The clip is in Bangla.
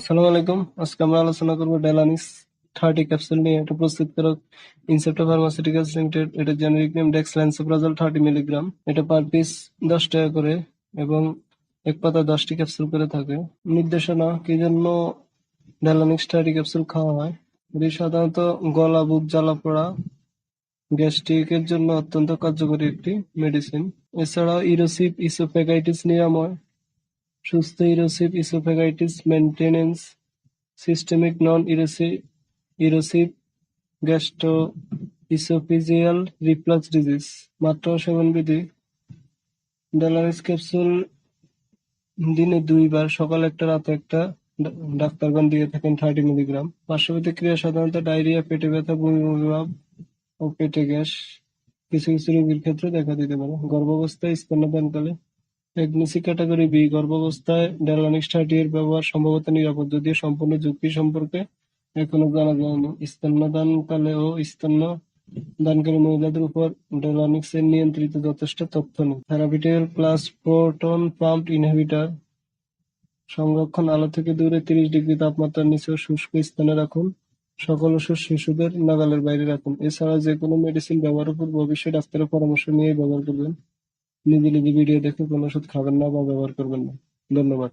আসসালামু আলাইকুম। আজকে আমরা আলোচনা করব ডেলানিস থার্টি ক্যাপসুল নিয়ে। এটা প্রস্তুতকারক ইনসেপ্টা ফার্মাসিউটিক্যালস লিমিটেড এটা generic name dexlansoprazole thirty milligram এটা পার পিস দশ টাকা করে এবং এক পাতা দশটি ক্যাপসুল করে থাকে। নির্দেশনা, কি জন্য ডেলানিক্স থার্টি ক্যাপসুল খাওয়া হয়? এটি সাধারণত গলা, বুক, জ্বালা পোড়া গ্যাস্ট্রিকের জন্য অত্যন্ত কার্যকরী একটি মেডিসিন এছাড়াও ইরোসিপ ইসোফেগাইটিস নিরাময়। সুস্থ erosive oesophagitis maintenance systemic non erosive oesophageal reflux disease, মাত্রা ও সেবনবিধি ডেলারিস ক্যাপসুল দিনে দুইবার, সকাল একটা, রাতে একটা ডাক্তারগণ দিয়ে থাকেন থার্টি মিলিগ্রাম। পার্শ্ববর্তী ক্রিয়া সাধারণত ডায়রিয়া, পেটে ব্যথা, বমি বমি ভাব ও পেটে গ্যাস, কিছু কিছু রোগীর ক্ষেত্রে দেখা দিতে পারে। গর্ভাবস্থায় স্তন্যদানকালে প্রেগনেন্সি ক্যাটাগরি বি, গর্ভাবস্থায় থার্টি এর ব্যবহার, সম্ভবত নিরাপদ যদিও সম্পূর্ণ ঝুঁকি সম্পর্কে এখনও জানা যায়নি। স্তন্যদানকালে ও স্তন্য দানকারী মহিলাদের উপর ডেলানিক্স এর নিয়ন্ত্রিত যথেষ্ট তথ্য নেই। Therapeutical plus proton pump inhibitor সংরক্ষণ আলো থেকে দূরে তিরিশ ডিগ্রি তাপমাত্রার নিচে শুষ্ক স্থানে রাখুন। সকল ওষুধ শিশুদের নাগালের বাইরে রাখুন। এছাড়া যে কোনো মেডিসিন ব্যবহারের পূর্বে অবশ্যই ডাক্তারের পরামর্শ নিয়ে ব্যবহার করবেন। নিজে নিজে ভিডিও দেখে কোনো ওষুধ খাবেন না বা ব্যবহার করবেন না। ধন্যবাদ।